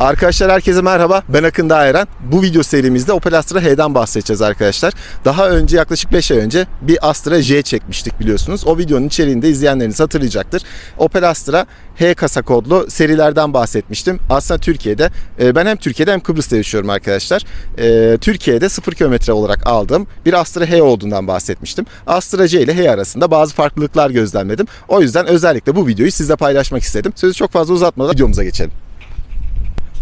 Arkadaşlar herkese merhaba. Ben Akın Daeren. Bu video serimizde Opel Astra H'den bahsedeceğiz arkadaşlar. Daha önce yaklaşık 5 ay önce bir Astra J çekmiştik biliyorsunuz. O videonun içeriğinde izleyenleriniz hatırlayacaktır. Opel Astra H kasa kodlu serilerden bahsetmiştim. Aslında Türkiye'de e, ben hem Türkiye'de hem Kıbrıs'ta yaşıyorum arkadaşlar. E, Türkiye'de 0 kilometre olarak aldığım bir Astra H olduğundan bahsetmiştim. Astra J ile H arasında bazı farklılıklar gözlemledim. O yüzden özellikle bu videoyu sizle paylaşmak istedim. Sözü çok fazla uzatmadan videomuza geçelim.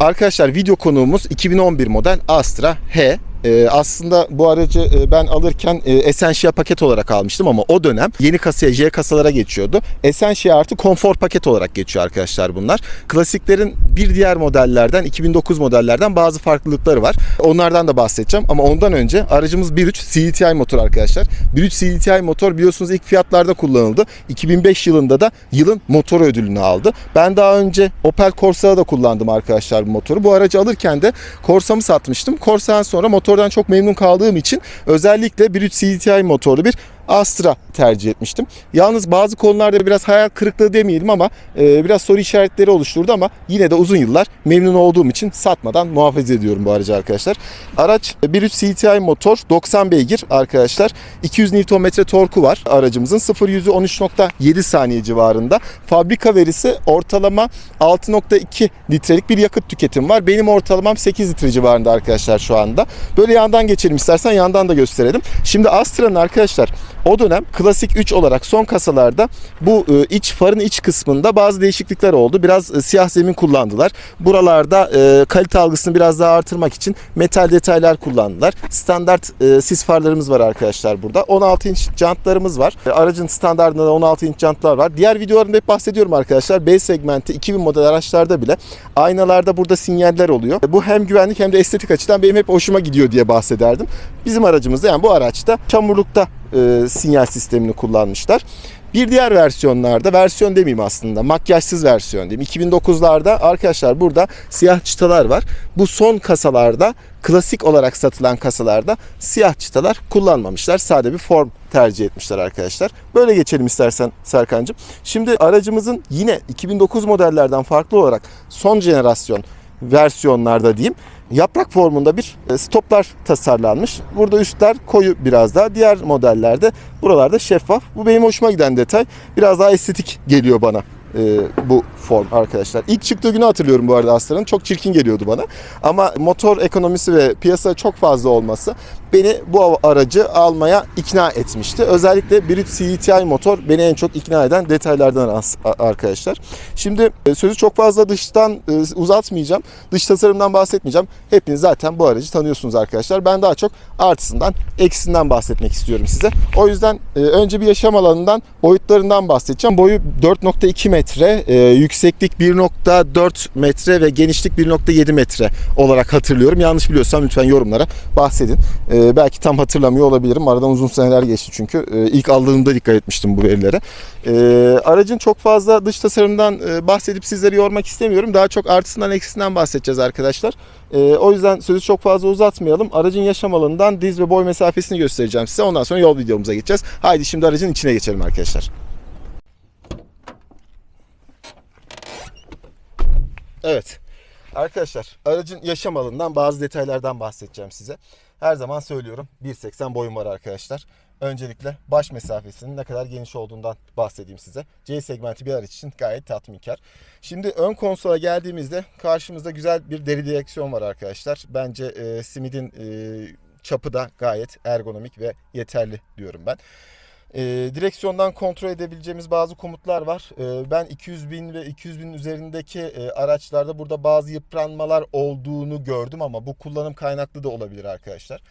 Arkadaşlar video konuğumuz 2011 model Astra H. Ee, aslında bu aracı e, ben alırken e, paket olarak almıştım ama o dönem yeni kasaya J kasalara geçiyordu. Essential artı konfor paket olarak geçiyor arkadaşlar bunlar. Klasiklerin bir diğer modellerden 2009 modellerden bazı farklılıkları var. Onlardan da bahsedeceğim ama ondan önce aracımız 1.3 CDTI motor arkadaşlar. 1.3 CDTI motor biliyorsunuz ilk fiyatlarda kullanıldı. 2005 yılında da yılın motoru ödülünü aldı. Ben daha önce Opel Corsa'da da kullandım arkadaşlar bu motoru. Bu aracı alırken de Corsa'mı satmıştım. Corsa'dan sonra motordan çok memnun kaldığım için özellikle 1.3 CDTI motorlu bir Astra tercih etmiştim. Yalnız bazı konularda biraz hayal kırıklığı demeyelim ama e, biraz soru işaretleri oluşturdu ama yine de uzun yıllar memnun olduğum için satmadan muhafaza ediyorum bu aracı arkadaşlar. Araç 1.3 CTI motor 90 beygir arkadaşlar. 200 Nm torku var aracımızın. 0 yüzü 13.7 saniye civarında. Fabrika verisi ortalama 6.2 litrelik bir yakıt tüketim var. Benim ortalamam 8 litre civarında arkadaşlar şu anda. Böyle yandan geçelim istersen yandan da gösterelim. Şimdi Astra'nın arkadaşlar o dönem klasik 3 olarak son kasalarda bu e, iç farın iç kısmında bazı değişiklikler oldu. Biraz e, siyah zemin kullandılar. Buralarda e, kalite algısını biraz daha artırmak için metal detaylar kullandılar. Standart e, sis farlarımız var arkadaşlar burada. 16 inç jantlarımız var. E, aracın standartında da 16 inç jantlar var. Diğer videolarımda hep bahsediyorum arkadaşlar. B segmenti 2000 model araçlarda bile aynalarda burada sinyaller oluyor. Bu hem güvenlik hem de estetik açıdan benim hep hoşuma gidiyor diye bahsederdim. Bizim aracımızda yani bu araçta çamurlukta e, sinyal sistemini kullanmışlar. Bir diğer versiyonlarda, versiyon demeyeyim aslında, makyajsız versiyon diyeyim. 2009'larda arkadaşlar burada siyah çıtalar var. Bu son kasalarda, klasik olarak satılan kasalarda siyah çıtalar kullanmamışlar. Sade bir form tercih etmişler arkadaşlar. Böyle geçelim istersen Serkan'cığım. Şimdi aracımızın yine 2009 modellerden farklı olarak son jenerasyon versiyonlarda diyeyim yaprak formunda bir e, stoplar tasarlanmış. Burada üstler koyu biraz daha. Diğer modellerde buralarda şeffaf. Bu benim hoşuma giden detay. Biraz daha estetik geliyor bana e, bu form arkadaşlar. İlk çıktığı günü hatırlıyorum bu arada Astra'nın. Çok çirkin geliyordu bana. Ama motor ekonomisi ve piyasa çok fazla olması beni bu aracı almaya ikna etmişti. Özellikle Brit CTI motor beni en çok ikna eden detaylardan arkadaşlar. Şimdi e, sözü çok fazla dıştan e, uzatmayacağım. Dış tasarımdan bahsetmeyeceğim. Hepiniz zaten bu aracı tanıyorsunuz arkadaşlar. Ben daha çok artısından, eksisinden bahsetmek istiyorum size. O yüzden e, önce bir yaşam alanından, boyutlarından bahsedeceğim. Boyu 4.2 metre, yükseklik 1.4 metre ve genişlik 1.7 metre olarak hatırlıyorum. Yanlış biliyorsam lütfen yorumlara bahsedin. E, belki tam hatırlamıyor olabilirim. Aradan uzun seneler geçti çünkü. E, ilk aldığımda dikkat etmiştim bu verilere. E, aracın çok fazla dış tasarımdan e, bahsedip sizleri yormak istemiyorum. Daha çok artısından eksisinden bahsedeceğiz arkadaşlar. E, o yüzden sözü çok fazla uzatmayalım. Aracın yaşam alanından diz ve boy mesafesini göstereceğim size. Ondan sonra yol videomuza geçeceğiz. Haydi şimdi aracın içine geçelim arkadaşlar. Evet. Arkadaşlar aracın yaşam alanından bazı detaylardan bahsedeceğim size. Her zaman söylüyorum 1.80 boyum var arkadaşlar. Öncelikle baş mesafesinin ne kadar geniş olduğundan bahsedeyim size. C segmenti bir araç için gayet tatminkar. Şimdi ön konsola geldiğimizde karşımızda güzel bir deri direksiyon var arkadaşlar. Bence e, Smith'in e, çapı da gayet ergonomik ve yeterli diyorum ben. E, direksiyondan kontrol edebileceğimiz bazı komutlar var. E, ben 200 bin ve 200 bin üzerindeki e, araçlarda burada bazı yıpranmalar olduğunu gördüm ama bu kullanım kaynaklı da olabilir arkadaşlar.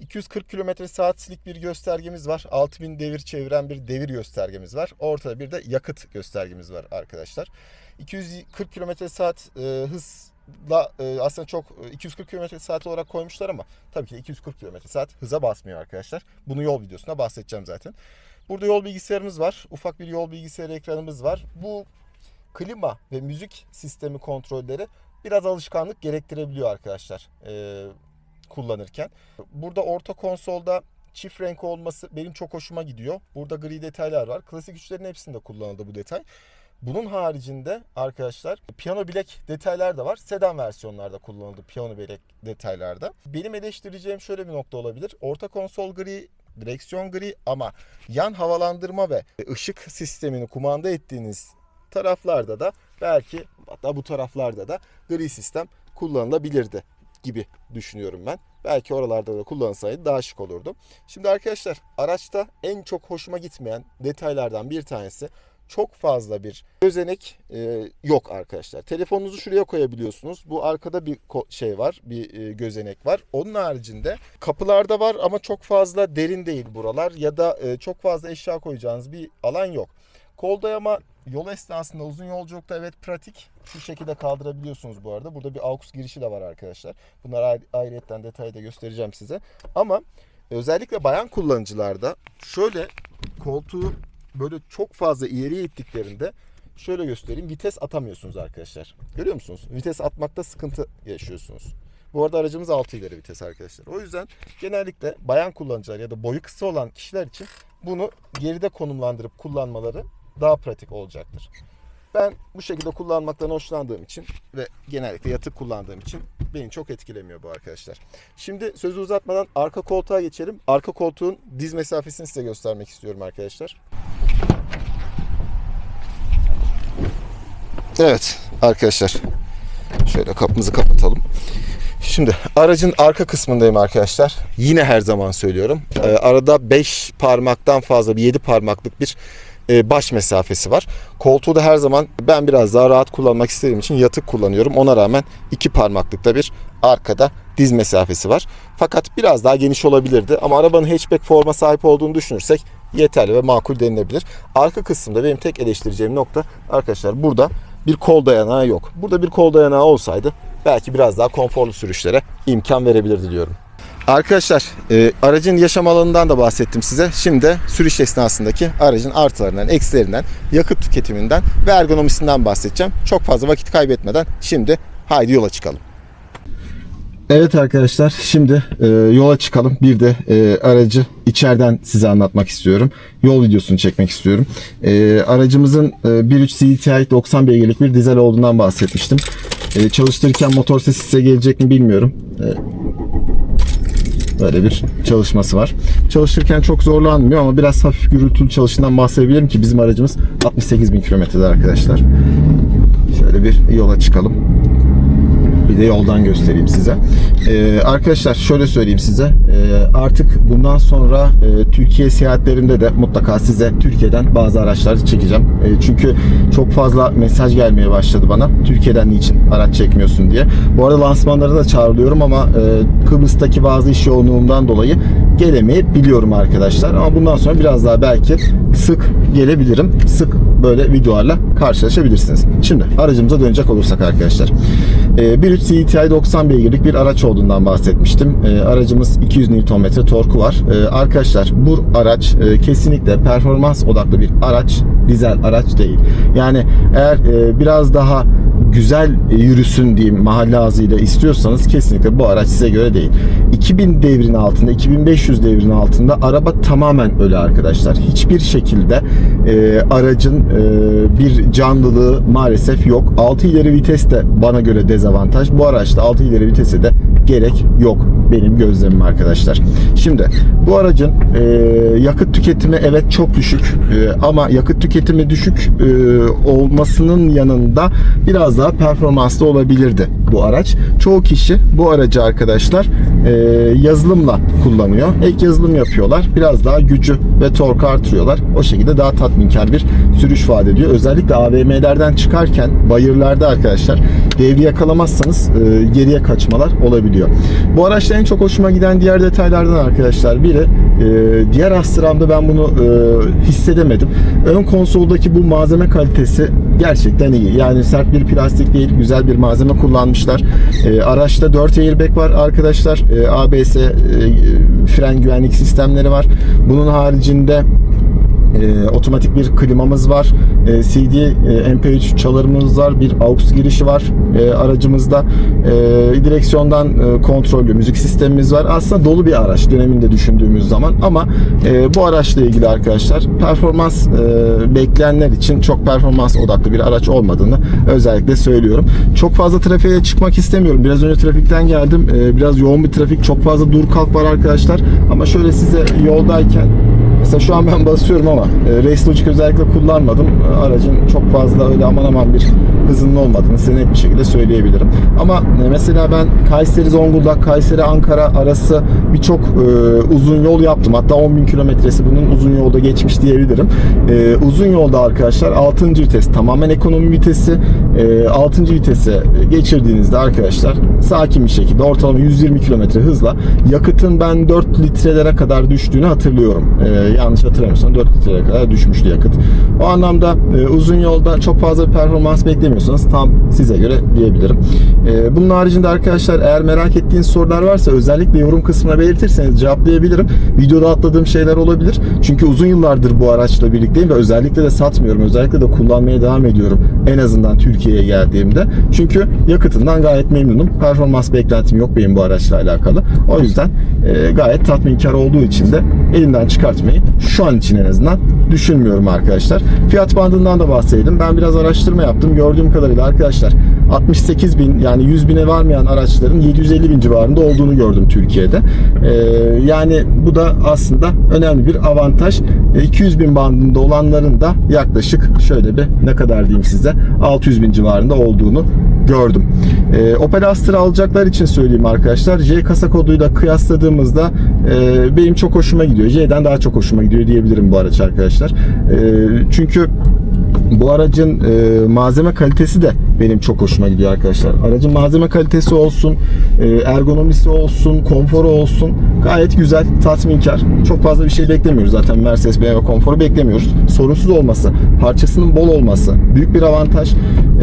240 km saatlik bir göstergemiz var. 6000 devir çeviren bir devir göstergemiz var. Ortada bir de yakıt göstergemiz var arkadaşlar. 240 km saat e, hızla e, aslında çok e, 240 km saat olarak koymuşlar ama tabii ki de 240 km saat hıza basmıyor arkadaşlar. Bunu yol videosunda bahsedeceğim zaten. Burada yol bilgisayarımız var. Ufak bir yol bilgisayarı ekranımız var. Bu klima ve müzik sistemi kontrolleri biraz alışkanlık gerektirebiliyor arkadaşlar e, kullanırken. Burada orta konsolda çift renk olması benim çok hoşuma gidiyor. Burada gri detaylar var. Klasik güçlerin hepsinde kullanıldı bu detay. Bunun haricinde arkadaşlar piyano bilek detaylar da var. Sedan versiyonlarda kullanıldı piyano bilek detaylarda. Benim eleştireceğim şöyle bir nokta olabilir. Orta konsol gri direksiyon gri ama yan havalandırma ve ışık sistemini kumanda ettiğiniz taraflarda da belki hatta bu taraflarda da gri sistem kullanılabilirdi gibi düşünüyorum ben. Belki oralarda da kullanılsaydı daha şık olurdu. Şimdi arkadaşlar araçta en çok hoşuma gitmeyen detaylardan bir tanesi çok fazla bir gözenek e, yok arkadaşlar. Telefonunuzu şuraya koyabiliyorsunuz. Bu arkada bir şey var, bir e, gözenek var. Onun haricinde kapılarda var ama çok fazla derin değil buralar ya da e, çok fazla eşya koyacağınız bir alan yok. Kol dayama yol esnasında uzun yolculukta evet pratik. Şu şekilde kaldırabiliyorsunuz bu arada. Burada bir AUX girişi de var arkadaşlar. Bunları ayrı- ayrıyetten detayda göstereceğim size. Ama özellikle bayan kullanıcılarda şöyle koltuğu böyle çok fazla ileriye ittiklerinde şöyle göstereyim vites atamıyorsunuz arkadaşlar. Görüyor musunuz? Vites atmakta sıkıntı yaşıyorsunuz. Bu arada aracımız 6 ileri vites arkadaşlar. O yüzden genellikle bayan kullanıcılar ya da boyu kısa olan kişiler için bunu geride konumlandırıp kullanmaları daha pratik olacaktır. Ben bu şekilde kullanmaktan hoşlandığım için ve genellikle yatık kullandığım için beni çok etkilemiyor bu arkadaşlar. Şimdi sözü uzatmadan arka koltuğa geçelim. Arka koltuğun diz mesafesini size göstermek istiyorum arkadaşlar. Evet arkadaşlar. Şöyle kapımızı kapatalım. Şimdi aracın arka kısmındayım arkadaşlar. Yine her zaman söylüyorum. Ee, arada 5 parmaktan fazla bir 7 parmaklık bir e, baş mesafesi var. Koltuğu da her zaman ben biraz daha rahat kullanmak istediğim için yatık kullanıyorum. Ona rağmen 2 parmaklıkta bir arkada diz mesafesi var. Fakat biraz daha geniş olabilirdi. Ama arabanın hatchback forma sahip olduğunu düşünürsek yeterli ve makul denilebilir. Arka kısımda benim tek eleştireceğim nokta arkadaşlar burada bir kol dayanağı yok. Burada bir kol dayanağı olsaydı belki biraz daha konforlu sürüşlere imkan verebilirdi diyorum. Arkadaşlar e, aracın yaşam alanından da bahsettim size. Şimdi de sürüş esnasındaki aracın artılarından, eksilerinden, yakıt tüketiminden ve ergonomisinden bahsedeceğim. Çok fazla vakit kaybetmeden şimdi haydi yola çıkalım. Evet arkadaşlar şimdi e, yola çıkalım. Bir de e, aracı içeriden size anlatmak istiyorum. Yol videosunu çekmek istiyorum. E, aracımızın e, 1.3 CTI 90 beygirlik bir dizel olduğundan bahsetmiştim. E, çalıştırırken motor sesi size gelecek mi bilmiyorum. E, Böyle bir çalışması var. Çalışırken çok zorlanmıyor ama biraz hafif gürültülü çalışından bahsedebilirim ki bizim aracımız 68 bin kilometrede arkadaşlar. Şöyle bir yola çıkalım. Bir de yoldan göstereyim size. Ee, arkadaşlar şöyle söyleyeyim size. Ee, artık bundan sonra e, Türkiye seyahatlerimde de mutlaka size Türkiye'den bazı araçlar çekeceğim. E, çünkü çok fazla mesaj gelmeye başladı bana. Türkiye'den niçin araç çekmiyorsun diye. Bu arada lansmanlara da çağrılıyorum ama e, Kıbrıs'taki bazı iş yoğunluğumdan dolayı gelemeyebiliyorum arkadaşlar. Ama bundan sonra biraz daha belki sık gelebilirim. Sık böyle videolarla karşılaşabilirsiniz. Şimdi aracımıza dönecek olursak arkadaşlar. Ee, 1.3 CTI 90 beygirlik bir araç olduğundan bahsetmiştim. Ee, aracımız 200 Nm torku var. Ee, arkadaşlar bu araç e, kesinlikle performans odaklı bir araç, dizel araç değil. Yani eğer e, biraz daha güzel yürüsün diyeyim mahalle ağzıyla istiyorsanız kesinlikle bu araç size göre değil. 2000 devrin altında, 2500 devrin altında araba tamamen öyle arkadaşlar. Hiçbir şekilde e, aracın e, bir canlılığı maalesef yok. 6 ileri vites de bana göre dezavantaj. Bu araçta 6 ileri vitese de gerek yok benim gözlemim arkadaşlar. Şimdi bu aracın e, yakıt tüketimi evet çok düşük E, ama yakıt tüketimi düşük e, olmasının yanında biraz daha performanslı olabilirdi bu araç. Çoğu kişi bu aracı arkadaşlar e, yazılımla kullanıyor. Ek yazılım yapıyorlar. Biraz daha gücü ve torku artırıyorlar. O şekilde daha tatminkar bir sürüş vaat ediyor. Özellikle AVM'lerden çıkarken bayırlarda arkadaşlar devri yakalamazsanız e, geriye kaçmalar olabiliyor. Bu araçta en çok hoşuma giden diğer detaylardan arkadaşlar biri e, diğer Astra'mda ben bunu e, hissedemedim. Ön konsoldaki bu malzeme kalitesi gerçekten iyi. Yani sert bir plastik değil, güzel bir malzeme kullanmışlar. E, araçta 4 airbag var arkadaşlar. E, ABS e, fren güvenlik sistemleri var. Bunun haricinde e, otomatik bir klimamız var. e, CD, e, MP3 çalarımız var. Bir AUX girişi var e, aracımızda. E, direksiyondan e, kontrollü müzik sistemimiz var. Aslında dolu bir araç döneminde düşündüğümüz zaman ama e, bu araçla ilgili arkadaşlar performans e, bekleyenler için çok performans odaklı bir araç olmadığını özellikle söylüyorum. Çok fazla trafiğe çıkmak istemiyorum. Biraz önce trafikten geldim. E, biraz yoğun bir trafik. Çok fazla dur kalk var arkadaşlar. Ama şöyle size yoldayken Mesela şu an ben basıyorum ama e, Race Logic özellikle kullanmadım. E, Aracın çok fazla öyle aman aman bir hızının olmadığını size net bir şekilde söyleyebilirim. Ama e, mesela ben Kayseri Zonguldak, Kayseri Ankara arası birçok e, uzun yol yaptım. Hatta 10 bin kilometresi bunun uzun yolda geçmiş diyebilirim. E, uzun yolda arkadaşlar 6. vites tamamen ekonomi vitesi. E, 6. vitese geçirdiğinizde arkadaşlar sakin bir şekilde ortalama 120 kilometre hızla yakıtın ben 4 litrelere kadar düştüğünü hatırlıyorum. E, yanlış hatırlamıyorsam 4 litreye kadar düşmüştü yakıt. O anlamda e, uzun yolda çok fazla performans beklemiyorsanız tam size göre diyebilirim. E, bunun haricinde arkadaşlar eğer merak ettiğiniz sorular varsa özellikle yorum kısmına belirtirseniz cevaplayabilirim. Videoda atladığım şeyler olabilir. Çünkü uzun yıllardır bu araçla birlikteyim ve özellikle de satmıyorum. Özellikle de kullanmaya devam ediyorum. En azından Türkiye'ye geldiğimde. Çünkü yakıtından gayet memnunum. Performans beklentim yok benim bu araçla alakalı. O yüzden e, gayet tatminkar olduğu için de elimden çıkartmayı şu an için en azından düşünmüyorum arkadaşlar. Fiyat bandından da bahsedeyim. Ben biraz araştırma yaptım. Gördüğüm kadarıyla arkadaşlar 68 bin yani 100 bine varmayan araçların 750 bin civarında olduğunu gördüm Türkiye'de. Ee, yani bu da aslında önemli bir avantaj. E, 200 bin bandında olanların da yaklaşık şöyle bir ne kadar diyeyim size 600 bin civarında olduğunu gördüm. E, Opel Astra alacaklar için söyleyeyim arkadaşlar. J kasa koduyla kıyasladığımızda e, benim çok hoşuma gidiyor. J'den daha çok hoşuma gidiyor diyebilirim bu araç arkadaşlar. E, çünkü bu aracın e, malzeme kalitesi de benim çok hoşuma gidiyor arkadaşlar. Aracın malzeme kalitesi olsun, e, ergonomisi olsun, konforu olsun gayet güzel, tatminkar. Çok fazla bir şey beklemiyoruz zaten Mercedes BMW konforu beklemiyoruz. Sorunsuz olması, parçasının bol olması büyük bir avantaj.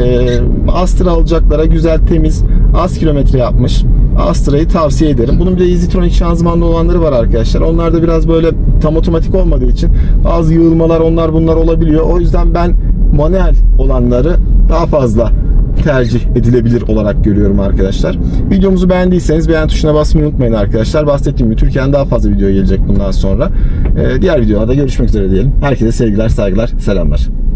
E, Astra alacaklara güzel, temiz, az kilometre yapmış. Astra'yı tavsiye ederim. Bunun bir de EasyTronic şanzımanlı olanları var arkadaşlar. Onlar da biraz böyle tam otomatik olmadığı için bazı yığılmalar onlar bunlar olabiliyor. O yüzden ben manuel olanları daha fazla tercih edilebilir olarak görüyorum arkadaşlar. Videomuzu beğendiyseniz beğen tuşuna basmayı unutmayın arkadaşlar. Bahsettiğim gibi Türkiye'nin daha fazla video gelecek bundan sonra. Ee, diğer videoda görüşmek üzere diyelim. Herkese sevgiler, saygılar, selamlar.